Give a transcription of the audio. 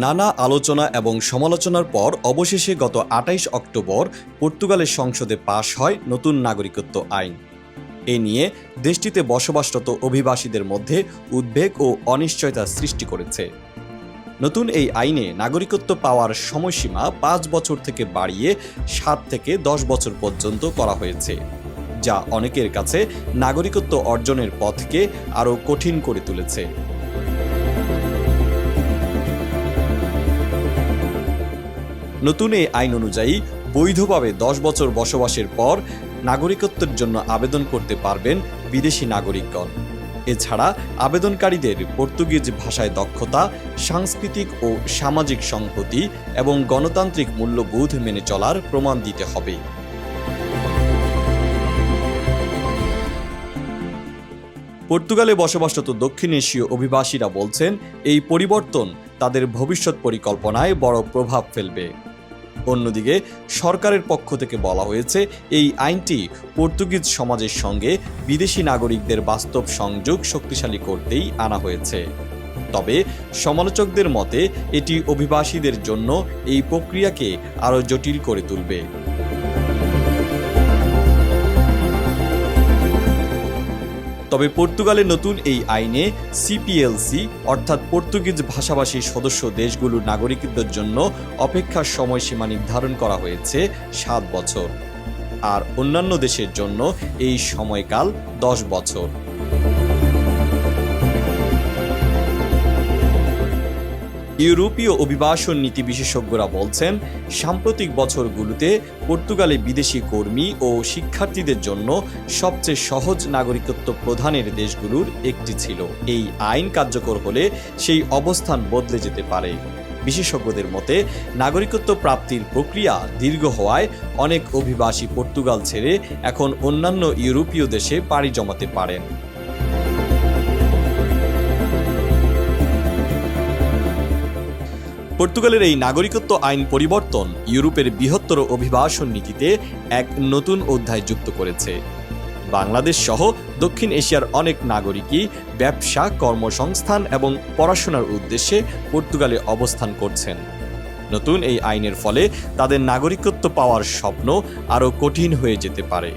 নানা আলোচনা এবং সমালোচনার পর অবশেষে গত আটাইশ অক্টোবর পর্তুগালের সংসদে পাশ হয় নতুন নাগরিকত্ব আইন। এ নিয়ে দেশটিতে বসবাসরত অভিবাসীদের মধ্যে উদ্বেগ ও অনিশ্চয়তা সৃষ্টি করেছে। নতুন এই আইনে নাগরিকত্ব পাওয়ার সময়সীমা পাঁচ বছর থেকে বাড়িয়ে সাত থেকে দশ বছর পর্যন্ত করা হয়েছে, যা অনেকের কাছে নাগরিকত্ব অর্জনের পথকে আরও কঠিন করে তুলেছে। নতুন এই আইন অনুযায়ী বৈধভাবে দশ বছর বসবাসের পর নাগরিকত্বের জন্য আবেদন করতে পারবেন বিদেশি নাগরিকগণ। এছাড়া আবেদনকারীদের পর্তুগিজ ভাষায় দক্ষতা, সাংস্কৃতিক ও সামাজিক সংহতি এবং গণতান্ত্রিক মূল্যবোধ মেনে চলার প্রমাণ দিতে হবে। পর্তুগালে বসবাসরত দক্ষিণ এশীয় অভিবাসীরা বলছেন, এই পরিবর্তন তাদের ভবিষ্যৎ পরিকল্পনায় বড় প্রভাব ফেলবে। অন্যদিকে সরকারের পক্ষ থেকে বলা হয়েছে, এই আইনটি পর্তুগিজ সমাজের সঙ্গে বিদেশি নাগরিকদের বাস্তব সংযোগ শক্তিশালী করতেই আনা হয়েছে। তবে সমালোচকদের মতে, এটি অভিবাসীদের জন্য এই প্রক্রিয়াকে আরও জটিল করে তুলবে। তবে পর্তুগালের নতুন এই আইনে সিপিএলসি অর্থাৎ পর্তুগিজ ভাষাভাষী সদস্য দেশগুলোর নাগরিকদের জন্য অপেক্ষার সময়সীমা নির্ধারণ করা হয়েছে সাত বছর। আর অন্যান্য দেশের জন্য এই সময়কাল দশ বছর। ইউরোপীয় অভিবাসন নীতি বিশেষজ্ঞরা বলছেন, সাম্প্রতিক বছরগুলোতে পর্তুগালে বিদেশি কর্মী ও শিক্ষার্থীদের জন্য সবচেয়ে সহজ নাগরিকত্ব প্রদানের দেশগুলোর একটি ছিল। এই আইন কার্যকর হলে সেই অবস্থান বদলে যেতে পারে। বিশেষজ্ঞদের মতে, নাগরিকত্ব প্রাপ্তির প্রক্রিয়া দীর্ঘ হওয়ায় অনেক অভিবাসী পর্তুগাল ছেড়ে এখন অন্যান্য ইউরোপীয় দেশে পাড়ি জমাতে পারেন। পর্তুগালের এই নাগরিকত্ব আইন পরিবর্তন ইউরোপের বৃহত্তর অভিবাসন নীতিতে এক নতুন অধ্যায় যুক্ত করেছে। বাংলাদেশ সহ দক্ষিণ এশিয়ার অনেক নাগরিকই ব্যবসা, কর্মসংস্থান এবং পড়াশোনার উদ্দেশ্যে পর্তুগালে অবস্থান করছেন। নতুন এই আইনের ফলে তাদের নাগরিকত্ব পাওয়ার স্বপ্ন আরও কঠিন হয়ে যেতে পারে।